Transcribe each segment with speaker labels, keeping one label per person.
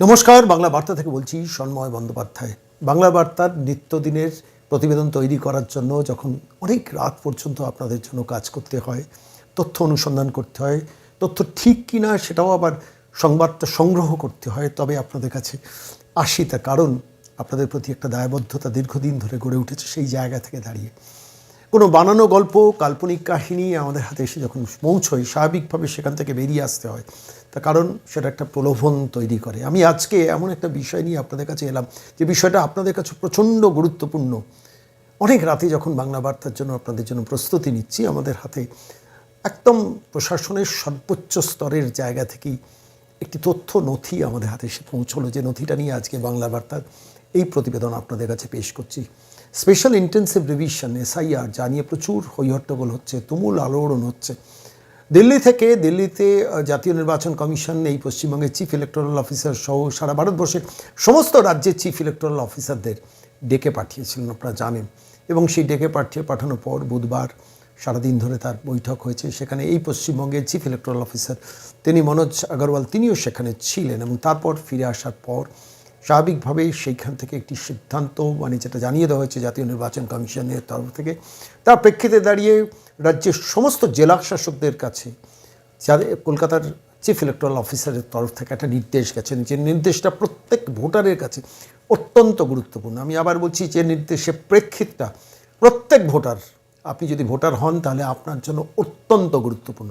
Speaker 1: নমস্কার, বাংলা বার্তা থেকে বলছি সন্ময় বন্দ্যোপাধ্যায়। বাংলা বার্তার নিত্যদিনের প্রতিবেদন তৈরি করার জন্য যখন অনেক রাত পর্যন্ত আপনাদের জন্য কাজ করতে হয়, তথ্য অনুসন্ধান করতে হয়, তথ্য ঠিক কি না সেটাও আবার সংবাদটা সংগ্রহ করতে হয়, তবে আপনাদের কাছে আসি তার কারণ, আপনাদের প্রতি একটা দায়বদ্ধতা দীর্ঘদিন ধরে গড়ে উঠেছে সেই জায়গা থেকে দাঁড়িয়ে। কোনো বানানো গল্প, কাল্পনিক কাহিনী আমাদের হাতে এসে যখন পৌঁছয়, স্বাভাবিকভাবে সেখান থেকে বেরিয়ে আসতে হয়। তার কারণ সেটা একটা প্রলোভন তৈরি করে। আমি আজকে এমন একটা বিষয় নিয়ে আপনাদের কাছে এলাম, যে বিষয়টা আপনাদের কাছে প্রচণ্ড গুরুত্বপূর্ণ। অনেক রাতে যখন বাংলা বার্তার জন্য আপনাদের জন্য প্রস্তুতি নিচ্ছি, আমাদের হাতে একদম প্রশাসনের সর্বোচ্চ স্তরের জায়গা থেকেই একটি তথ্য নথি আমাদের হাতে এসে পৌঁছলো, যে নথিটা নিয়ে আজকে বাংলা বার্তার এই প্রতিবেদন আপনাদের কাছে পেশ করছি। স্পেশাল ইন্টেন্সিভ রিভিশন এসআইআর যা নিয়ে প্রচুর হৈহট্টগোল হচ্ছে, তুমুল আলোড়ন হচ্ছে। দিল্লি থেকে দিল্লিতে জাতীয় নির্বাচন কমিশন এই পশ্চিমবঙ্গের চিফ ইলেকটোরাল অফিসার সহ সারা ভারতবর্ষের সমস্ত রাজ্যের চিফ ইলেকটোরাল অফিসারদের ডেকে পাঠিয়েছিলেন, আপনারা জানেন। এবং সেই ডেকে পাঠিয়ে পাঠানোর পর বুধবার সারাদিন ধরে তার বৈঠক হয়েছে, সেখানে এই পশ্চিমবঙ্গের চিফ ইলেকটোরাল অফিসার তিনি মনোজ আগরওয়াল, তিনিও সেখানে ছিলেন এবং তারপর ফিরে আসার পর স্বাভাবিকভাবেই সেইখান থেকে একটি সিদ্ধান্ত মানে যেটা জানিয়ে দেওয়া হয়েছে জাতীয় নির্বাচন কমিশনের তরফ থেকে। তার প্রেক্ষিতে দাঁড়িয়ে রাজ্যের সমস্ত জেলা শাসকদের কাছে যাদের কলকাতার চিফ ইলেকট্রাল অফিসারের তরফ থেকে একটা নির্দেশ গেছেন যে নির্দেশটা প্রত্যেক ভোটারের কাছে অত্যন্ত গুরুত্বপূর্ণ। আমি আবার বলছি যে নির্দেশের প্রেক্ষিতটা প্রত্যেক ভোটার, আপনি যদি ভোটার হন তাহলে আপনার জন্য অত্যন্ত গুরুত্বপূর্ণ।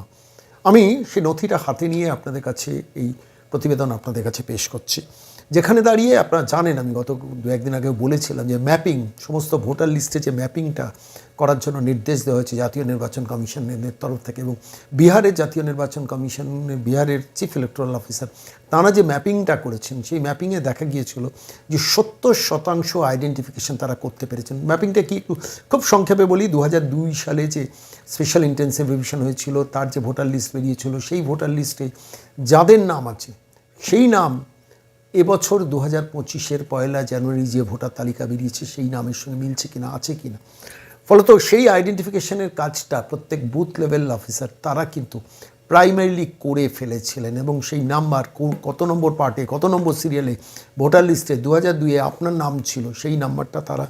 Speaker 1: আমি সেই নথিটা হাতে নিয়ে আপনাদের কাছে, এই প্রতিবেদন আপনাদের কাছে পেশ করছি। যেখানে দাঁড়িয়ে আপনারা জানেন, আমি গত দু, একদিন আগে বলেছিলাম যে ম্যাপিং, সমস্ত ভোটার লিস্টে যে ম্যাপিংটা করার জন্য নির্দেশ দেওয়া হয়েছে জাতীয় নির্বাচন কমিশনের তরফ থেকে এবং বিহারের জাতীয় নির্বাচন কমিশন বিহারের চিফ ইলেকট্রাল অফিসার তারা যে ম্যাপিংটা করেছেন, সেই ম্যাপিংয়ে দেখা গিয়েছিল যে সত্তর শতাংশ আইডেন্টিফিকেশন তারা করতে পেরেছেন। ম্যাপিংটা কি একটু খুব সংক্ষেপে বলি দু সালে যে স্পেশাল ইন্টেন্সিভ রিভিশন হয়েছিল, তার যে ভোটার লিস্ট বেরিয়েছিল, সেই ভোটার লিস্টে যাদের নাম আছে, সেই নাম এবছর দু হাজার পঁচিশের পয়লা জানুয়ারি যে ভোটার তালিকা বেরিয়েছে, সেই নামের সঙ্গে মিলছে কিনা, আছে কিনা? ফলত সেই আইডেন্টিফিকেশনের কাজটা প্রত্যেক বুথ লেভেল অফিসার, তারা কিন্তু প্রাইমারিলি করে ফেলেছিলেন এবং সেই নাম্বার কত নম্বর পার্টে, কত নম্বর সিরিয়ালে ভোটার লিস্টে দু হাজার দুইয়ে আপনার নাম ছিল, সেই নাম্বারটা তারা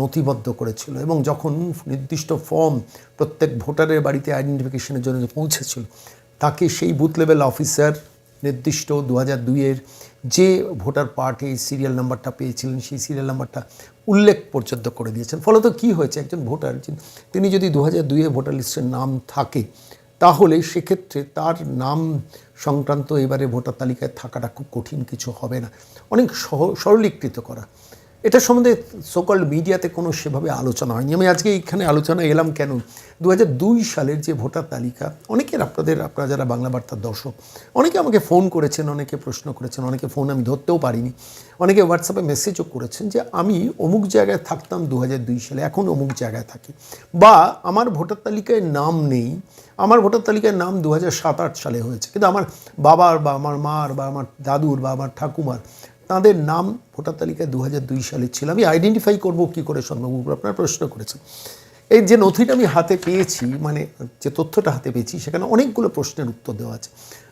Speaker 1: নথিবদ্ধ করেছিল এবং যখন নির্দিষ্ট ফর্ম প্রত্যেক ভোটারের বাড়িতে আইডেন্টিফিকেশনের জন্য পৌঁছেছিল, তাকে সেই বুথ লেভেল অফিসার নির্দিষ্ট দু হাজার দুইয়ের যে ভোটার পার্টে সিরিয়াল নাম্বারটা পেয়েছিলেন, সেই সিরিয়াল নাম্বারটা উল্লেখ পর্যন্ত করে দিয়েছেন। ফলত কি হয়েছে? একজন ভোটার তিনি যদি দু হাজার দুইয়ে ভোটার লিস্টের নাম থাকে, তাহলে সেক্ষেত্রে তার নাম সংক্রান্ত এবারে ভোটার তালিকায় থাকাটা খুব কঠিন কিছু হবে না। অনেক সহ সরলীকৃত করা। এটা সম্বন্ধে সোকল্ড মিডিয়াতে কোনো সেভাবে আলোচনা হয়নি। আমি আজকে এইখানে আলোচনা এলাম কেন? দু দুই সালের যে ভোটার তালিকা, অনেকের আপনাদের, আপনারা যারা বাংলা বার্তার দর্শক, অনেকে আমাকে ফোন করেছেন, অনেকে প্রশ্ন করেছেন, অনেকে ফোন আমি ধরতেও পারিনি। অনেকে হোয়াটসঅ্যাপে মেসেজও করেছেন যে আমি অমুক জায়গায় থাকতাম দু দুই সালে, এখন অমুক জায়গায় থাকি। বা আমার ভোটার তালিকায় নাম নেই, আমার ভোটার তালিকায় নাম দু সাত আট সালে হয়েছে। কিন্তু আমার বাবার বা আমার মার বা আমার দাদুর বা আমার ঠাকুমার তাদের নাম ভোটার তালিকায় দু দুই সালে ছিল। আমি আইডেন্টিফাই করব কি করে সম্ভব আপনার প্রশ্ন করেছেন। এই যে নথিটা আমি হাতে পেয়েছি মানে যে তথ্যটা হাতে পেয়েছি, সেখানে অনেকগুলো প্রশ্নের উত্তর দেওয়া আছে।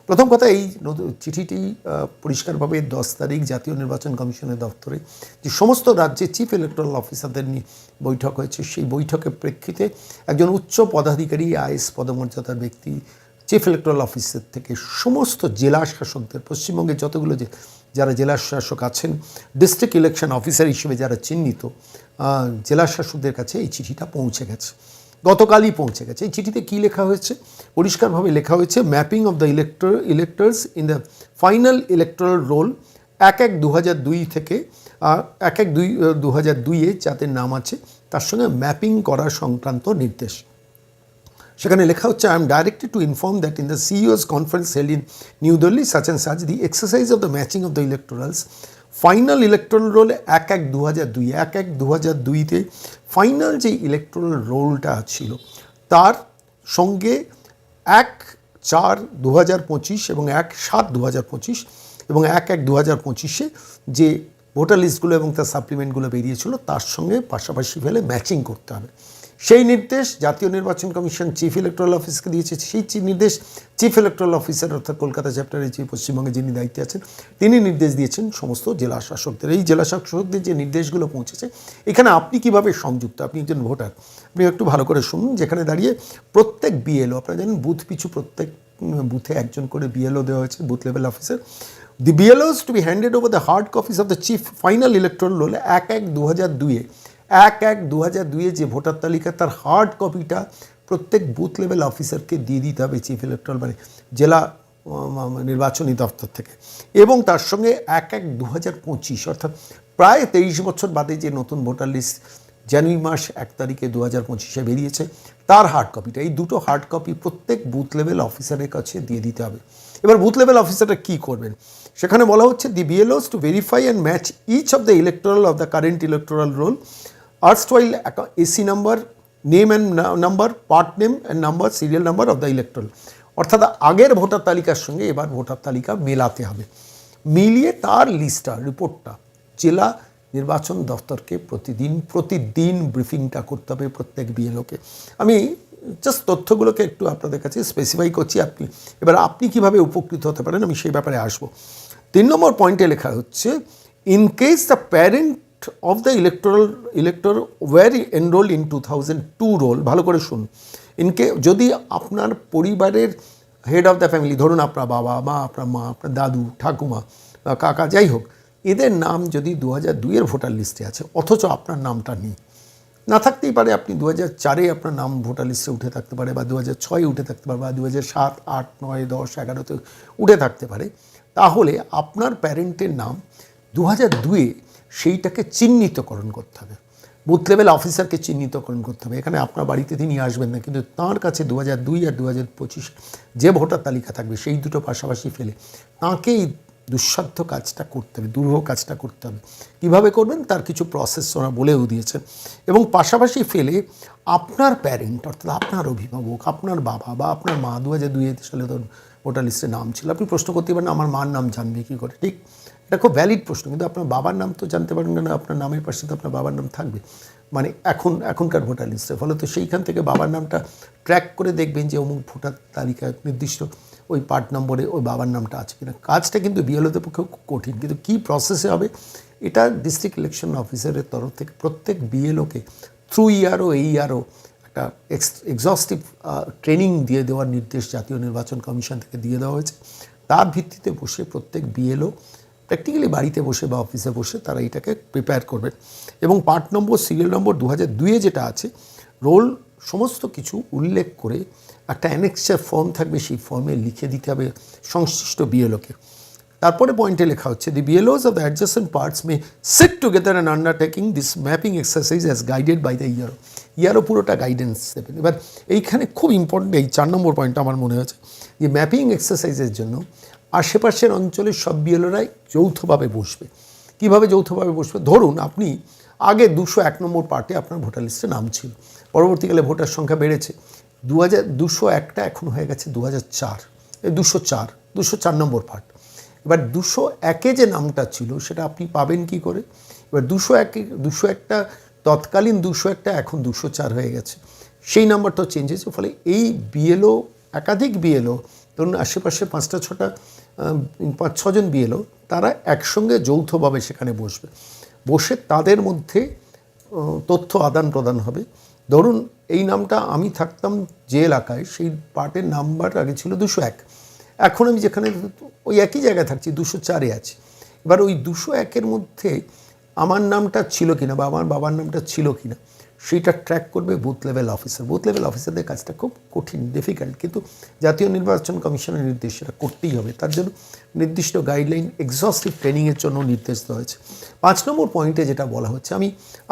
Speaker 1: প্রথম কথা, এই চিঠিটি পরিষ্কারভাবে দশ তারিখ জাতীয় নির্বাচন কমিশনের দপ্তরে যে সমস্ত রাজ্যের চিফ ইলেকট্রাল অফিসারদের নিয়ে বৈঠক হয়েছে, সেই বৈঠকের প্রেক্ষিতে একজন উচ্চ পদাধিকারী, আইএস পদমর্যাদার ব্যক্তি চিফ ইলেকট্রাল অফিসের থেকে সমস্ত জেলা শাসকদের, পশ্চিমবঙ্গের যতগুলো যে যারা জেলা শাসক আছেন ডিস্ট্রিক্ট ইলেকশন অফিসার হিসেবে যারা চিহ্নিত জেলা শাসকদের কাছে এই চিঠিটা পৌঁছে গেছে। গতকালই পৌঁছে গেছে। এই চিঠিতে কী লেখা হয়েছে? পরিষ্কারভাবে লেখা হয়েছে mapping of the elector electors in the final electoral roll এক এক দু দুই থেকে এক এক দুই দু হাজার দুইয়ে যাদের নাম আছে, তার সঙ্গে ম্যাপিং করা সংক্রান্ত নির্দেশ। সেখানে লেখা হচ্ছে I am directed to inform that in the CEOs conference held in new Delhi such and such the exercise of the matching of the electorals final electoral roll এক এক দু হাজার দুই, এক এক দু হাজার দুইতে ফাইনাল যে ইলেকট্রাল রোলটা ছিল, তার সঙ্গে এক চার দু হাজার পঁচিশ এবং এক সাত দু হাজার পঁচিশ এবং এক এক দু হাজার পঁচিশে যে ভোটার লিস্টগুলো এবং তার সাপ্লিমেন্টগুলো বেরিয়েছিল, তার সঙ্গে পাশাপাশি ফেলে ম্যাচিং করতে হবে। সেই নির্দেশ জাতীয় নির্বাচন কমিশন চিফ ইলেকট্রাল অফিসকে দিয়েছে। সেই নির্দেশ চিফ ইলেকট্রাল অফিসার অর্থাৎ কলকাতা চ্যাপ্টারে যে পশ্চিমবঙ্গে যিনি দায়িত্বে আছেন, তিনি নির্দেশ দিয়েছেন সমস্ত জেলা শাসকদের। এই জেলা শাসকদের যে নির্দেশগুলো পৌঁছেছে, এখানে আপনি কীভাবে সংযুক্ত? আপনি একজন ভোটার। আপনি একটু ভালো করে শুনুন। যেখানে দাঁড়িয়ে প্রত্যেক বিএলও আপনারা জানেন বুথ পিছু প্রত্যেক বুথে একজন করে বিএলও দেওয়া হয়েছে, booth level officer the BLOs to be handed over the hard copies of the chief final electoral roll এক এক দু হাজার দুয়ে এক এক দু হাজার দুয়ে যে ভোটার তালিকা, তার হার্ড কপিটা প্রত্যেক বুথ লেভেল অফিসারকে দিয়ে দিতে হবে চিফ ইলেকট্রাল মানে জেলা নির্বাচনী দপ্তর থেকে। এবং তার সঙ্গে এক এক দু হাজার পঁচিশ, অর্থাৎ প্রায় তেইশ বছর বাদে যে নতুন ভোটার লিস্ট জানুয়ারি মাস এক তারিখে দু হাজার পঁচিশে বেরিয়েছে, তার হার্ড কপিটা এই দুটো হার্ড কপি প্রত্যেক বুথ লেভেল অফিসারের কাছে দিয়ে দিতে হবে। এবার বুথ লেভেল অফিসাররা কী করবেন? সেখানে বলা হচ্ছে the BLOs to verify and match each of the electoral of the current electoral roll আর্টসওয়াইল AC number name and number part name and number serial number of the electoral অর্থাৎ আগের voter তালিকার সঙ্গে এবার ভোটার তালিকা মেলাতে হবে। মিলিয়ে তার লিস্টটা রিপোর্টটা জেলা নির্বাচন দপ্তরকে প্রতিদিন প্রতিদিন ব্রিফিংটা করতে হবে প্রত্যেক বিএলওকে আমি জাস্ট তথ্যগুলোকে একটু আপনাদের কাছে স্পেসিফাই করছি আপনি। এবার আপনি কীভাবে উপকৃত হতে পারেন আমি সেই ব্যাপারে আসব। তিন নম্বর পয়েন্টে লেখা হচ্ছে in case the parent of the electoral elector were enrol in two thousand two roll ভালো করে শুনুন। ইনকে যদি আপনার পরিবারের হেড অফ দ্য ফ্যামিলি ধরুন আপনার বাবা, মা, আপনার মা, আপনার দাদু, ঠাকুমা, বা কাকা, যাই হোক, এদের নাম যদি দু হাজার দুইয়ের ভোটার লিস্টে আছে, অথচ আপনার নামটা নেই। না থাকতেই পারে আপনি দু হাজার চারে আপনার নাম ভোটার লিস্টে উঠে থাকতে পারে, বা দু হাজার ছয়ে উঠে থাকতে পারে, বা দু হাজার সাত, আট, নয়, দশ, এগারোতে উঠে থাকতে পারে। তাহলে আপনার প্যারেন্টের নাম দু হাজার দুয়ে সেইটাকে চিহ্নিতকরণ করতে হবে। বুথ লেভেল অফিসারকে চিহ্নিতকরণ করতে হবে। এখানে আপনার বাড়িতে তিনি আসবেন না, কিন্তু তাঁর কাছে দু হাজার দুই আর দু হাজার পঁচিশ যে ভোটার তালিকা থাকবে, সেই দুটো পাশাপাশি ফেলে তাঁকে এই দুঃসাধ্য কাজটা করতে হবে দুরূহ কাজটা করতে হবে। কীভাবে করবেন? তার কিছু প্রসেস ওরা বলেও দিয়েছেন এবং পাশাপাশি ফেলে আপনার প্যারেন্ট অর্থাৎ আপনার অভিভাবক, আপনার বাবা বা আপনার মা দু হাজার দুই সালে ধরুন ভোটার লিস্টে নাম ছিল। আপনি প্রশ্ন করতে পারেন, আমার মার নাম জানবে কী করে? ঠিক? এটা খুব ভ্যালিড প্রশ্ন, কিন্তু আপনার বাবার নাম তো জানতে পারবেন না, আপনার নামের পাশে তো আপনার বাবার নাম থাকবে। মানে এখন, এখনকার ভোটার লিস্টে ফলে তো সেইখান থেকে বাবার নামটা ট্র্যাক করে দেখবেন যে অমুক ভোটার তালিকায় নির্দিষ্ট ওই পার্ট নম্বরে ওই বাবার নামটা আছে কিনা। কাজটা কিন্তু বিএলওদের পক্ষে খুব কঠিন, কিন্তু কী প্রসেসে হবে, এটা ডিস্ট্রিক্ট ইলেকশন অফিসারের তরফ থেকে প্রত্যেক বিএলওকে থ্রু ইয়ারও এই ইয়ারও একটা এক্সস্টিভ ট্রেনিং দিয়ে দেওয়ার নির্দেশ জাতীয় নির্বাচন কমিশন থেকে দিয়ে দেওয়া হয়েছে। তার ভিত্তিতে বসে প্রত্যেক বিএলও প্র্যাকটিক্যালি বাড়িতে বসে বা অফিসে বসে তারা এটাকে প্রিপেয়ার করবেন এবং পার্ট নম্বর সিরিয়াল নম্বর দু হাজার দুয়ে যেটা আছে রোল সমস্ত কিছু উল্লেখ করে একটা অ্যানেক্সার ফর্ম থাকবে, সেই ফর্মে লিখে দিতে হবে সংশ্লিষ্ট বিএলওকে তারপরে পয়েন্টে লেখা হচ্ছে the BLOs of the adjacent parts may sit together and undertaking this mapping exercise as guided by the ERO ERO পুরোটা গাইডেন্স দেবেন। এবার এইখানে খুব ইম্পর্টেন্ট এই চার নম্বর পয়েন্টটা আমার মনে হচ্ছে যে ম্যাপিং এক্সারসাইজের জন্য আশেপাশের অঞ্চলের সব বিএলওরাই যৌথভাবে বসবে। কীভাবে যৌথভাবে বসবে? ধরুন আপনি আগে দুশো এক নম্বর পার্টে আপনার ভোটার লিস্টে নাম ছিল। পরবর্তীকালে ভোটার সংখ্যা বেড়েছে। দু হাজার দুশো একটা এখন হয়ে গেছে দু হাজার চার দুশো চার দুশো চার নম্বর পার্ট। এবার দুশো একে যে নামটা ছিল সেটা আপনি পাবেন কি করে? এবার দুশো একে, দুশো একটা, তৎকালীন দুশো একটা, এখন দুশো চার হয়ে গেছে। সেই নাম্বারটাও চেঞ্জ হয়েছে, ফলে এই বিএলও, একাধিক বিএলও ধরুন আশেপাশে পাঁচটা, ছটা পাঁচ, ছজন বিএলও, তারা একসঙ্গে যৌথভাবে সেখানে বসবে। বসে তাদের মধ্যে তথ্য আদান প্রদান হবে। ধরুন এই নামটা আমি থাকতাম যে এলাকায়, সেই পার্টের নাম্বার আগে ছিল দুশো এক। এখন আমি যেখানে ওই একই জায়গায় থাকছি, দুশো চারে আছি। এবার ওই দুশো একের মধ্যে আমার নামটা ছিল কিনা বা আমার বাবার নামটা ছিল কিনা সেইটা ট্র্যাক করবে booth level officer booth level অফিসারদের কাজটা খুব কঠিন ডিফিকাল্ট কিন্তু জাতীয় নির্বাচন কমিশনের নির্দেশ সেটা করতেই হবে। তার জন্য নির্দিষ্ট গাইডলাইন এক্সস্টিভ ট্রেনিংয়ের জন্য নির্দেশ দেওয়া হয়েছে। পাঁচ নম্বর পয়েন্টে যেটা বলা হচ্ছে, আমি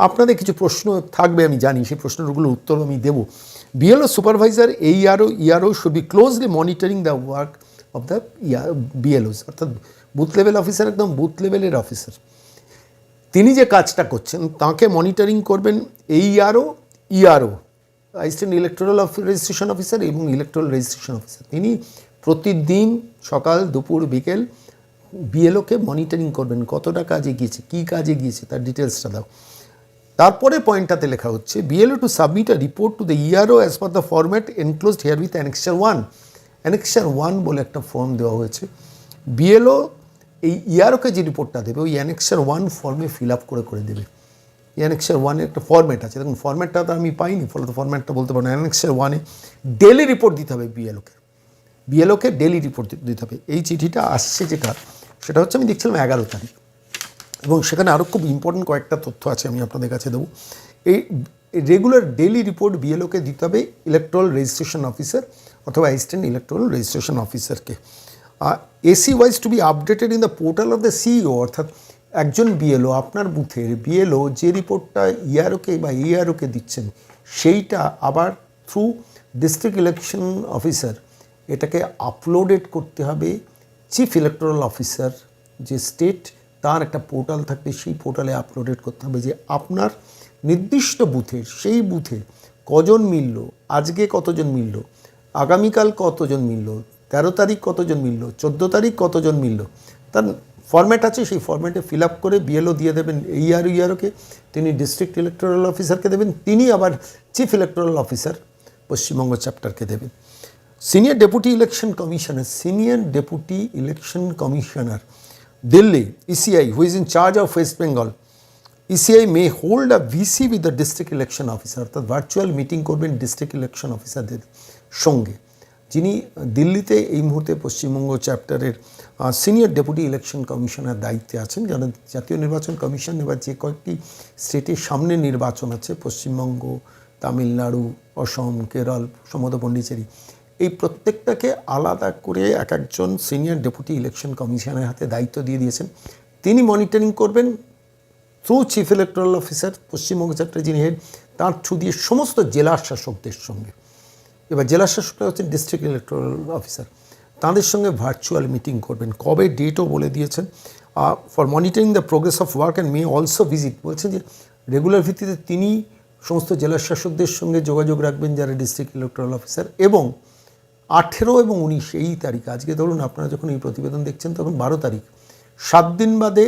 Speaker 1: আপনাদের কিছু প্রশ্ন থাকবে, আমি জানি, সেই প্রশ্নগুলোর উত্তর আমি দেবো। বিএলও সুপারভাইজার এই ERO ERO should be closely monitoring the work of the BLOs অর্থাৎ বুথ লেভেল অফিসার একদম বুথ লেভেলের অফিসার তিনি যে কাজটা করছেন, তাকে মনিটরিং করবেন এই ERO ERO assistant electoral registration officer এবং ইলেকট্রাল রেজিস্ট্রেশন অফিসার তিনি প্রতিদিন সকাল, দুপুর, বিকেল বিএলওকে মনিটরিং করবেন, কতটা কাজে গিয়েছে, কী কাজে গিয়েছে, তার ডিটেলসটা দাও। তারপরে পয়েন্টটাতে লেখা হচ্ছে BLO to submit a report to the ERO as per the format enclosed herewith annexure one annexure one বলে একটা ফর্ম দেওয়া হয়েছে। বিএলও এই ইআরওকে যে রিপোর্টটা দেবে, ওই অ্যানেক্সার ওয়ান ফর্মে ফিল আপ করে করে দেবে। অ্যানেক্সার ওয়ানের একটা ফর্ম্যাট আছে। দেখুন ফর্ম্যাটটা তো আমি পাইনি ফলে তো ফর্ম্যাটটা বলতে পারব অ্যানেক্সার ওয়ানে ডেলি রিপোর্ট দিতে হবে বিএলওকে বিএলওকে ডেলি রিপোর্ট দিতে হবে। এই চিঠিটা আসছে যেটা, সেটা হচ্ছে আমি দেখছিলাম এগারো তারিখ। এবং সেখানে আরও খুব ইম্পর্টেন্ট কয়েকটা তথ্য আছে, আমি আপনাদের কাছে দেবো। এই রেগুলার ডেলি রিপোর্ট বিএলওকে দিতে হবে ইলেকট্রাল রেজিস্ট্রেশন অফিসার অথবা অ্যাসিস্ট্যান্ট ইলেকট্রাল রেজিস্ট্রেশন অফিসারকে AC wise to be updated in the portal of the CEO অর্থাৎ একজন বিএলও আপনার বুথের বিএলও যে রিপোর্টটা ইআরওকে বা ইআরওকে দিচ্ছেন, সেইটা আবার থ্রু ডিস্ট্রিক্ট ইলেকশন অফিসার এটাকে আপলোডেড করতে হবে। চিফ ইলেকট্রাল অফিসার যে স্টেট তার একটা পোর্টাল থাকবে সেই পোর্টালে আপলোডেড করতে হবে যে আপনার নির্দিষ্ট বুথের, সেই বুথে কজন মিলল, আজকে কতজন মিলল, আগামীকাল কতজন মিলল তেরো তারিখ কতজন মিলল? চোদ্দ তারিখ কতজন মিলল? তার ফরম্যাট আছে, সেই ফরম্যাটে ফিল আপ করে বিএলও দিয়ে দেবেন ইআর ইআরওকে তিনি ডিস্ট্রিক্ট ইলেকট্রাল অফিসারকে দেবেন, তিনি আবার চিফ ইলেকট্রাল অফিসার পশ্চিমবঙ্গ চ্যাপ্টারকে দেবেন। Senior deputy election commissioner senior deputy election commissioner Delhi ECI who is in charge of West Bengal ECI may hold a VC with the district election officer অর্থাৎ virtual meeting করবেন district election অফিসারদের সঙ্গে। যিনি দিল্লিতে এই মুহূর্তে পশ্চিমবঙ্গ চ্যাপ্টারের senior deputy election commissioner দায়িত্বে আছেন। যারা জাতীয় নির্বাচন কমিশন এবার যে কয়েকটি স্টেটের সামনে নির্বাচন আছে, পশ্চিমবঙ্গ, তামিলনাড়ু, অসম, কেরল সমদ পন্ডিচেরি, এই প্রত্যেকটাকে আলাদা করে এক একজন সিনিয়র ডেপুটি ইলেকশন কমিশনের হাতে দায়িত্ব দিয়ে দিয়েছেন। তিনি মনিটরিং করবেন through chief electoral officer Paschimbanga chapter যিনি হেড তার থ্রু দিয়ে সমস্ত জেলা শাসকদের সঙ্গে। এবার জেলা শাসকরা হচ্ছেন ডিস্ট্রিক্ট ইলেকট্রাল অফিসার তাদের সঙ্গে ভার্চুয়াল মিটিং করবেন। কবে? ডেটও বলে দিয়েছেন। For monitoring the progress of work and may also visit বলছেন যে রেগুলার ভিত্তিতে তিনি সমস্ত জেলা শাসকদের সঙ্গে যোগাযোগ রাখবেন যারা ডিস্ট্রিক্ট ইলেকট্রাল অফিসার এবং আঠেরো এবং উনিশ, এই তারিখ, আজকে ধরুন আপনারা যখন এই প্রতিবেদন দেখছেন, তখন বারো তারিখ। সাত দিন বাদে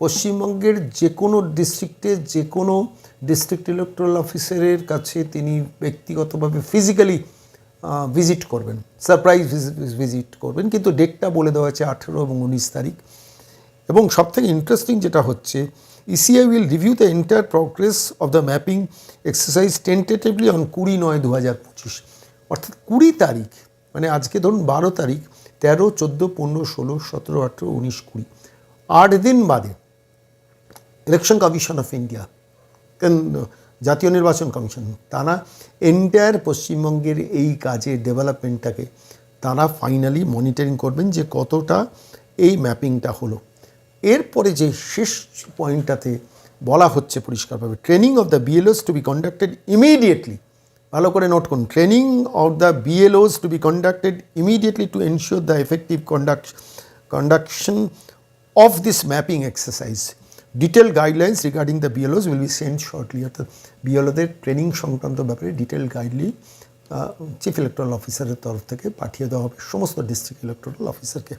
Speaker 1: পশ্চিমবঙ্গের যে কোনো ডিস্ট্রিক্টে যে কোনো ডিস্ট্রিক্ট ইলেকট্রাল অফিসারের কাছে তিনি ব্যক্তিগতভাবে ফিজিক্যালি ভিজিট করবেন সারপ্রাইজ ভিজিট করবেন, কিন্তু ডেটটা বলে দেওয়া হয়েছে আঠেরো এবং উনিশ তারিখ। এবং সবথেকে ইন্টারেস্টিং যেটা হচ্ছে ECI will review the entire progress of the mapping exercise tentatively on কুড়ি নয় দু হাজার পঁচিশ। অর্থাৎ কুড়ি তারিখ মানে আজকে ধরুন বারো তারিখ, তেরো, চোদ্দ, পনেরো, ষোলো, সতেরো, আঠেরো, উনিশ, কুড়ি। আট দিন বাদে ইলেকশন কমিশন অফ ইন্ডিয়া জাতীয় নির্বাচন কমিশন। তারা এন্টায়ার পশ্চিমবঙ্গের এই কাজের ডেভেলপমেন্টটাকে তারা ফাইনালি মনিটরিং করবেন যে কতটা এই ম্যাপিংটা হলো। এরপরে যে শেষ পয়েন্টটাতে বলা হচ্ছে পরিষ্কারভাবে training of the BLOs to be conducted immediately ভালো করে নোট করুন training of the BLOs to be conducted immediately to ensure the effective conduct conduction of this mapping exercise detail guidelines regarding the BLOs will be send shortly অর্থাৎ বিএলওদের training সংক্রান্ত ব্যাপারে detail গাইডলি chief electoral অফিসারের তরফ থেকে পাঠিয়ে দেওয়া হবে সমস্ত ডিস্ট্রিক্ট ইলেকট্রাল অফিসারকে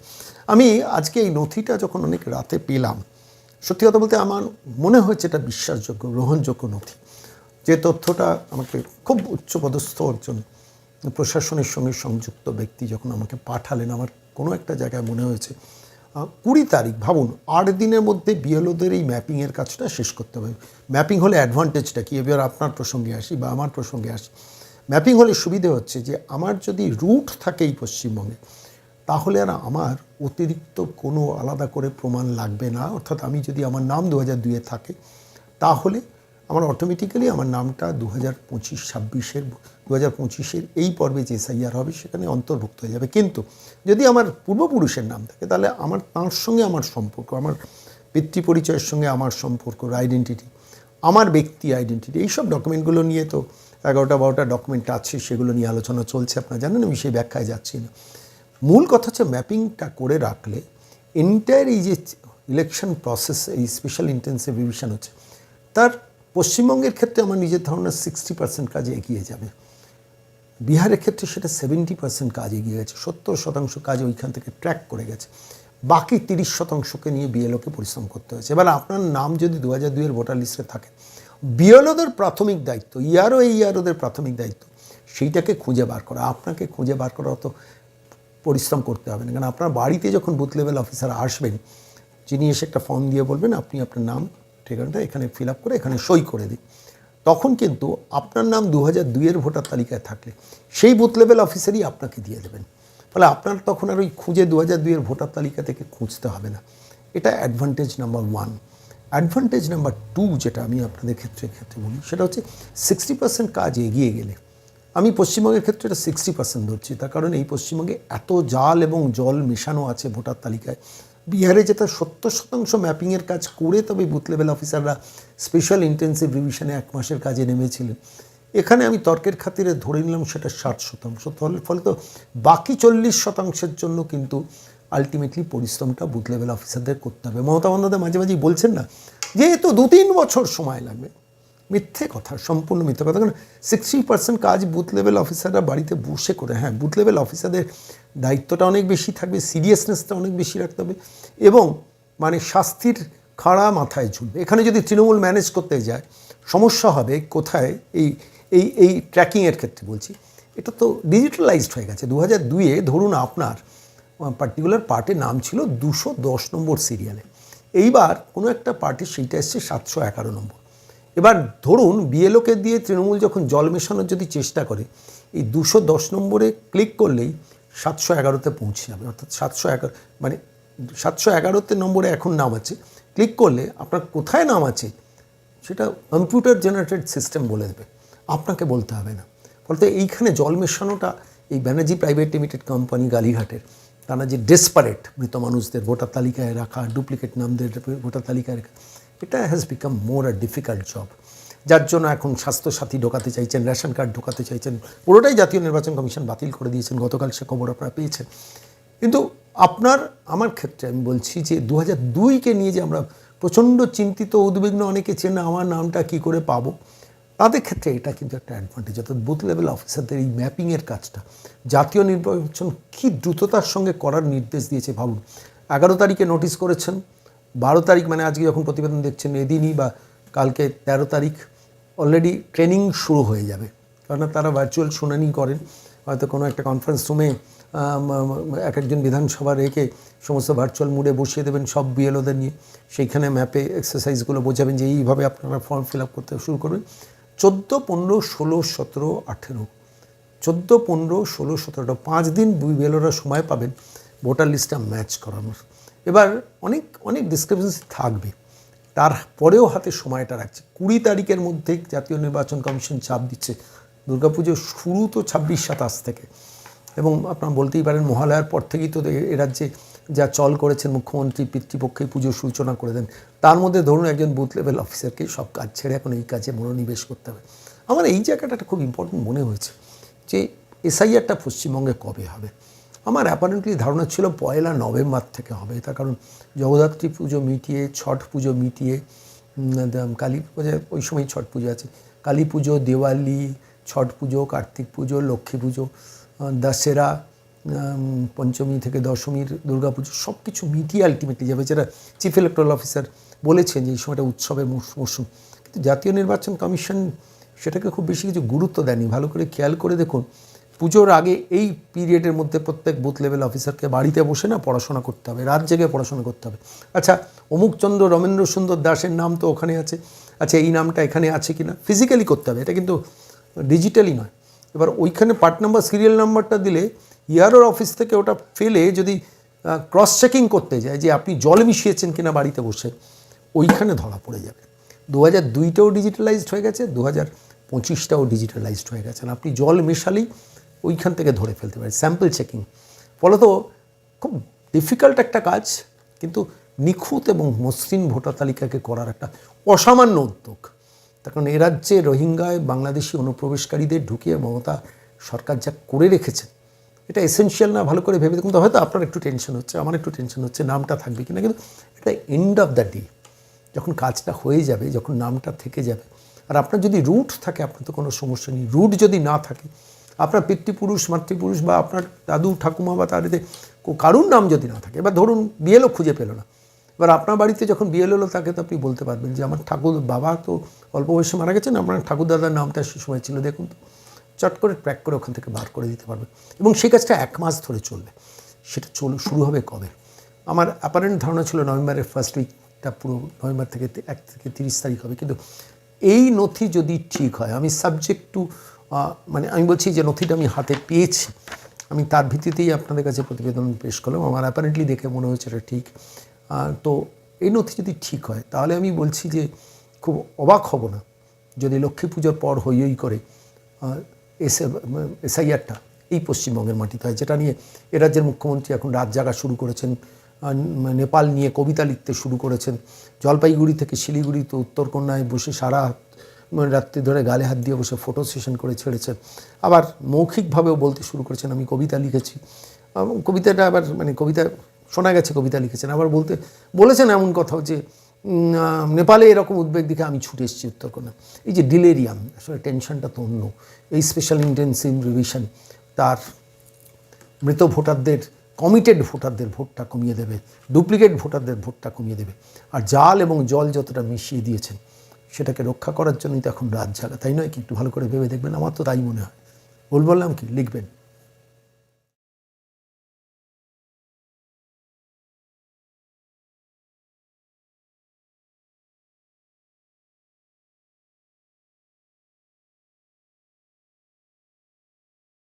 Speaker 1: আমি আজকে এই নথিটা যখন অনেক রাতে পেলাম, সত্যি কথা বলতে আমার মনে হয়েছে এটা বিশ্বাসযোগ্য, গ্রহণযোগ্য নথি। যে তথ্যটা আমাকে খুব উচ্চপদস্থ একজন প্রশাসনের সঙ্গে সংযুক্ত ব্যক্তি যখন আমাকে পাঠালেন, আমার কোনো একটা জায়গায় মনে হয়েছে কুড়ি তারিখ, ভাবুন, আট দিনের মধ্যে বিএলওদের এই ম্যাপিংয়ের কাজটা শেষ করতে হবে। ম্যাপিং হলে অ্যাডভান্টেজটা কি? এবার আপনার প্রসঙ্গে আসি বা আমার প্রসঙ্গে আসি। ম্যাপিং হলে সুবিধে হচ্ছে যে, আমার যদি রুট থাকে এই পশ্চিমবঙ্গে, তাহলে আর আমার অতিরিক্ত কোনো আলাদা করে প্রমাণ লাগবে না। অর্থাৎ আমি যদি আমার নাম দু হাজার দুয়ে থাকে, তাহলে আমার অটোমেটিক্যালি আমার নামটা দু হাজার পঁচিশ, ছাব্বিশের দু হাজার পঁচিশের এই পর্বে যে এসআইআর হবে সেখানে অন্তর্ভুক্ত হয়ে যাবে। কিন্তু যদি আমার পূর্বপুরুষের নাম থাকে, তাহলে আমার তাঁর সঙ্গে আমার সম্পর্ক, আমার পিতৃ পরিচয়ের সঙ্গে আমার সম্পর্ক আইডেন্টিটি আমার ব্যক্তি আইডেন্টিটি এইসব ডকুমেন্টগুলো নিয়ে তো এগারোটা বারোটা ডকুমেন্ট আছে, সেগুলো নিয়ে আলোচনা চলছে, আপনারা জানেন, আমি সেই ব্যাখ্যায় যাচ্ছি না। মূল কথা হচ্ছে ম্যাপিংটা করে রাখলে এন্টায়ার এই যে ইলেকশন প্রসেস এই স্পেশাল ইন্টেন্সিভ রিভিশন হচ্ছে, তার পশ্চিমবঙ্গের ক্ষেত্রে আমার নিজের ধারণা সিক্সটি পার্সেন্ট কাজে এগিয়ে যাবে। বিহারের ক্ষেত্রে সেটা সেভেন্টি পার্সেন্ট কাজ এগিয়ে গেছে, সত্তর শতাংশ কাজ ওইখান থেকে ট্র্যাক করে গেছে। বাকি তিরিশ শতাংশকে নিয়ে বিএলওকে পরিশ্রম করতে হয়েছে। এবার আপনার নাম যদি দু হাজার দুইয়ের ভোটার লিস্টে থাকে বিএলওদের প্রাথমিক দায়িত্ব ইয়ারও এই ইয়ারোদের প্রাথমিক দায়িত্ব, সেইটাকে খুঁজে বার করা। আপনাকে খুঁজে বার করা অত পরিশ্রম করতে হবে না। কারণ আপনার বাড়িতে যখন বুথ লেভেল অফিসার আসবেন, যিনি এসে একটা ফর্ম দিয়ে বলবেন, আপনি আপনার নাম ঠিকানাটা এখানে ফিল আপ করে এখানে সই করে দিই। তখন কিন্তু আপনার নাম দু হাজার দুইয়ের ভোটার তালিকায় থাকলে সেই বুথ লেভেল অফিসারই আপনাকে দিয়ে দেবেন। ফলে আপনার তখন আর ওই খুঁজে দু হাজার দুইয়ের ভোটার তালিকা থেকে খুঁজতে হবে না। এটা advantage number one advantage number two যেটা আমি আপনাদের ক্ষেত্রে ক্ষেত্রে বলি, সেটা হচ্ছে সিক্সটি পার্সেন্ট কাজ এগিয়ে গেলে। আমি পশ্চিমবঙ্গের ক্ষেত্রে এটা সিক্সটি পার্সেন্ট ধরছি। তার কারণ এই পশ্চিমবঙ্গে এত জাল এবং জল মেশানো আছে ভোটার তালিকায়। বিহারে যেটা সত্তর শতাংশ ম্যাপিংয়ের কাজ করে তবে বুথ লেভেল অফিসাররা স্পেশাল ইন্টেন্সিভ রিভিশনে এক মাসের কাজে নেমেছিলেন। এখানে আমি তর্কের খাতিরে ধরে নিলাম সেটা ষাট শতাংশ। ফলে ফলে তো বাকি চল্লিশ শতাংশের জন্য কিন্তু আলটিমেটলি পরিশ্রমটা বুথ লেভেল অফিসারদের করতে হবে। মমতা বন্দ্যোপাধ্যায় মাঝে মাঝেই বলছেন না যেহেতু দু তিন বছর সময় লাগবে। মিথ্যে কথা, সম্পূর্ণ মিথ্যে কথা। কারণ সিক্সটি পার্সেন্ট কাজ বুথ লেভেল অফিসাররা বাড়িতে বসে করে। হ্যাঁ বুথ লেভেল অফিসারদের দায়িত্বটা অনেক বেশি থাকবে সিরিয়াসনেসটা অনেক বেশি রাখতে হবে এবং মানে শাস্তির খাড়া মাথায় ঝুলবে। এখানে যদি তৃণমূল ম্যানেজ করতে যায়, সমস্যা হবে কোথায়? এই এই এই ট্র্যাকিংয়ের ক্ষেত্রে বলছি। এটা তো ডিজিটালাইজড হয়ে গেছে। দু হাজার দুইয়ে ধরুন আপনার পার্টিকুলার পার্টির নাম ছিল দুশো দশ নম্বর সিরিয়ালে এইবার কোনো একটা পার্টির সেইটা এসছে সাতশো এগারো নম্বর। এবার ধরুন বিএলওকে দিয়ে তৃণমূল যখন জল মেশানোর যদি চেষ্টা করে, এই দুশো দশ নম্বরে ক্লিক করলেই সাতশো এগারোতে পৌঁছে যাবে। অর্থাৎ সাতশো এগারো মানে সাতশো এগারোতে নম্বরে এখন নাম আছে, ক্লিক করলে আপনার কোথায় নাম আছে সেটা কম্পিউটার জেনারেটেড সিস্টেম বলে দেবে। আপনাকে বলতে হবে না। ফলে এইখানে জল মেশানোটা এই ব্যানার্জি প্রাইভেট লিমিটেড কোম্পানি গালিঘাটের, তারা যে ডেসপারেট মৃত মানুষদের ভোটার তালিকায় রাখা ডুপ্লিকেট নামদের ভোটার তালিকায় রাখা এটা has become more a difficult job যার জন্য এখন স্বাস্থ্যসাথী ঢোকাতে চাইছেন, রেশন কার্ড ঢোকাতে চাইছেন, পুরোটাই জাতীয় নির্বাচন কমিশন বাতিল করে দিয়েছেন, গতকাল সে খবর আপনারা পেয়েছেন। কিন্তু আপনার, আমার ক্ষেত্রে আমি বলছি যে দু হাজার দুইকে নিয়ে যে আমরা প্রচণ্ড চিন্তিত, উদ্বিগ্ন, অনেকে চেনে, আমার নামটা কি করে পাবো, তাদের ক্ষেত্রে এটা কিন্তু একটা অ্যাডভান্টেজ অর্থাৎ বুথ লেভেল অফিসারদের এই ম্যাপিংয়ের কাজটা। জাতীয় নির্বাচন কী দ্রুততার সঙ্গে করার নির্দেশ দিয়েছে, ভাবুন। এগারো তারিখে নোটিশ করেছেন বারো তারিখ মানে আজকে যখন প্রতিবেদন দেখছেন এদিনই বা কালকে তেরো তারিখ অলরেডি ট্রেনিং শুরু হয়ে যাবে। কারণ তারা ভার্চুয়াল শুনানি করেন। হয়তো কোনো একটা কনফারেন্স রুমে এক একজন বিধানসভা রেখে সমস্ত ভার্চুয়াল মুডে বসিয়ে দেবেন সব বিএলওদের নিয়ে। সেইখানে ম্যাপে এক্সারসাইজগুলো বোঝাবেন যে এইভাবে আপনারা ফর্ম ফিল আপ করতে শুরু করবেন। চোদ্দ, পনেরো, ষোলো, সতেরো, আঠেরো। চোদ্দ, পনেরো, ষোলো, সতেরোটা, পাঁচ দিন বিএলওরা সময় পাবেন। ভোটার লিস্টটা ম্যাচ করানোর। এবার অনেক অনেক ডিসক্রিপেন্সি থাকবে। তারপরেও হাতে সময়টা রাখছে। কুড়ি তারিখের মধ্যে জাতীয় নির্বাচন কমিশন চাপ দিচ্ছে। দুর্গাপুজোর শুরু তো ছাব্বিশ সাতাশ থেকে। এবং আপনারা বলতেই পারেন, মহালয়ার পর থেকেই তো এ- রাজ্যে যা চল করেছেন মুখ্যমন্ত্রী পিতৃপক্ষে পুজোর সূচনা করে দেন। তার মধ্যে ধরুন একজন বুথ লেভেল অফিসারকে সব কাজ ছেড়ে এখন এই কাজে মনোনিবেশ করতে হবে। আমার এই জায়গাটা খুব ইম্পর্টেন্ট মনে হয়েছে যে এসআইআরটা পশ্চিমবঙ্গে কবে হবে? আমার অ্যাপারেন্টলি ধারণা ছিল পয়লা নভেম্বর থেকে হবে, তার কারণ জগদ্ধাত্রী পুজো মিটিয়ে, ছট পুজো মিটিয়ে কালী পুজো, ওই সময় ছট পুজো আছে। কালী পুজো, দেওয়ালি, ছট পুজো, কার্তিক পুজো, লক্ষ্মী পুজো দশেরা পঞ্চমী থেকে দশমীর দুর্গা পুজো সব কিছু মিটিয়ে আলটিমেটলি যাবে, যেটা চিফ ইলেকট্রাল অফিসার বলেছেন যে এই সময়টা উৎসবের মৌস- মৌসুম কিন্তু জাতীয় নির্বাচন কমিশন সেটাকে খুব বেশি কিছু গুরুত্ব দেয়নি। ভালো করে খেয়াল করে দেখুন পুজোর আগে এই পিরিয়ডের মধ্যে প্রত্যেক বুথ লেভেল অফিসারকে বাড়িতে বসে না পড়াশোনা করতে হবে, রাত জেগে পড়াশোনা করতে হবে। আচ্ছা অমুকচন্দ্র রমেন্দ্র সুন্দর দাসের নাম তো ওখানে আছে। আচ্ছা এই নামটা এখানে আছে কি না ফিজিক্যালি করতে হবে, এটা কিন্তু ডিজিটালি নয়। এবার ওইখানে পার্ট নাম্বার সিরিয়াল নাম্বারটা দিলে ইয়ারোর অফিস থেকে ওটা ফেলে যদি ক্রস চেকিং করতে যায় যে আপনি জল মিশিয়েছেন কিনা বাড়িতে বসে, ওইখানে ধরা পড়ে যাবে। দু হাজার দুইটাও ডিজিটালাইজড হয়ে গেছে দু হাজার পঁচিশটাও ডিজিটালাইজড হয়ে গেছে। আপনি জল মেশালেই ওইখান থেকে ধরে ফেলতে পারেন স্যাম্পল চেকিং ফলত খুব ডিফিকাল্ট একটা কাজ, কিন্তু নিখুঁত এবং মসৃণ ভোটার তালিকাকে করার একটা অসামান্য উদ্যোগ। তার কারণ এ রাজ্যে রোহিঙ্গায় বাংলাদেশি অনুপ্রবেশকারীদের ঢুকিয়ে মমতা সরকার যা করে রেখেছে এটা এসেনশিয়াল না, ভালো করে ভেবে দেখুন, তো হয়তো আপনার একটু টেনশন হচ্ছে, আমার একটু টেনশন হচ্ছে, নামটা থাকবে কিনা, কিন্তু এটা এন্ড অফ দ্য ডে যখন কাজটা হয়ে যাবে, যখন নামটা থেকে যাবে, আর আপনার যদি রুট থাকে, আপনার তো কোনো সমস্যা নেই রুট যদি না থাকে আপনার পিতৃপুরুষ, মাতৃপুরুষ বা আপনার দাদু, ঠাকুমা বা তার কারুর নাম যদি না থাকে, এবার ধরুন বিএলও খুঁজে পেল না। এবার আপনার বাড়িতে যখন বিয়ে হলো তাকে তো আপনি বলতে পারবেন যে, আমার ঠাকুর বাবা তো অল্প বয়সে মারা গেছেন আপনার ঠাকুর দাদার নামটা সে সময় ছিল। দেখুন তো, চট করে ট্র্যাক করে ওখান থেকে বার করে দিতে পারবেন এবং সেই কাজটা এক মাস ধরে চলবে। সেটা চল, শুরু হবে কবে? আমার অ্যাপারেন্ট ধারণা ছিল নভেম্বরের ফার্স্ট উইকটা পুরো নভেম্বর থেকে এক থেকে তিরিশ তারিখ হবে। কিন্তু এই নথি যদি ঠিক হয়, আমি সাবজেক্ট টু মানে আমি বলছি যে নথিটা আমি হাতে পেয়েছি। আমি তার ভিত্তিতেই আপনাদের কাছে প্রতিবেদন পেশ করলাম। আমার অ্যাপারেন্টলি দেখে মনে হয়েছে এটা ঠিক। তো এই নথি যদি ঠিক হয়, তাহলে আমি বলছি যে খুব অবাক হব না। যদি লক্ষ্মী পুজোর পর হই হই করে এসে, এসআইআরটা এই পশ্চিমবঙ্গের মাটিতে হয়, যেটা নিয়ে এ রাজ্যের মুখ্যমন্ত্রী এখন রাত জাগা শুরু করেছেন নেপাল নিয়ে কবিতা লিখতে শুরু করেছেন। জলপাইগুড়ি থেকে শিলিগুড়িতে উত্তরকন্যায় বসে সারা রাত্রি ধরে গালে হাত দিয়ে বসে ফটো সেশন করে ছেড়েছে। আবার মৌখিকভাবেও বলতে শুরু করেছেন, আমি কবিতা লিখেছি। কবিতাটা আবার মানে কবিতা শোনা গেছে, কবিতা লিখেছেন। আবার বলতে, বলেছেন এমন কথাও যে নেপালে এরকম উদ্বেগ দেখে আমি ছুটে এসেছি উত্তরকন্যা এই যে ডিলেরিয়াম আসলে টেনশনটা তো অন্য। এই স্পেশাল ইন্টেন্সিভ রিভিশন তার মৃত ভোটারদের কমিটেড ভোটারদের ভোটটা কমিয়ে দেবে ডুপ্লিকেট ভোটারদের ভোটটা কমিয়ে দেবে। আর জাল এবং জল যতটা মিশিয়ে দিয়েছেন সেটাকে রক্ষা করার জন্যই তো এখন রাত জাগা, তাই নয় কি? একটু ভালো করে ভেবে দেখবেন, আমার তো তাই মনে হয়। ভুল বললাম কি? লিখবেন।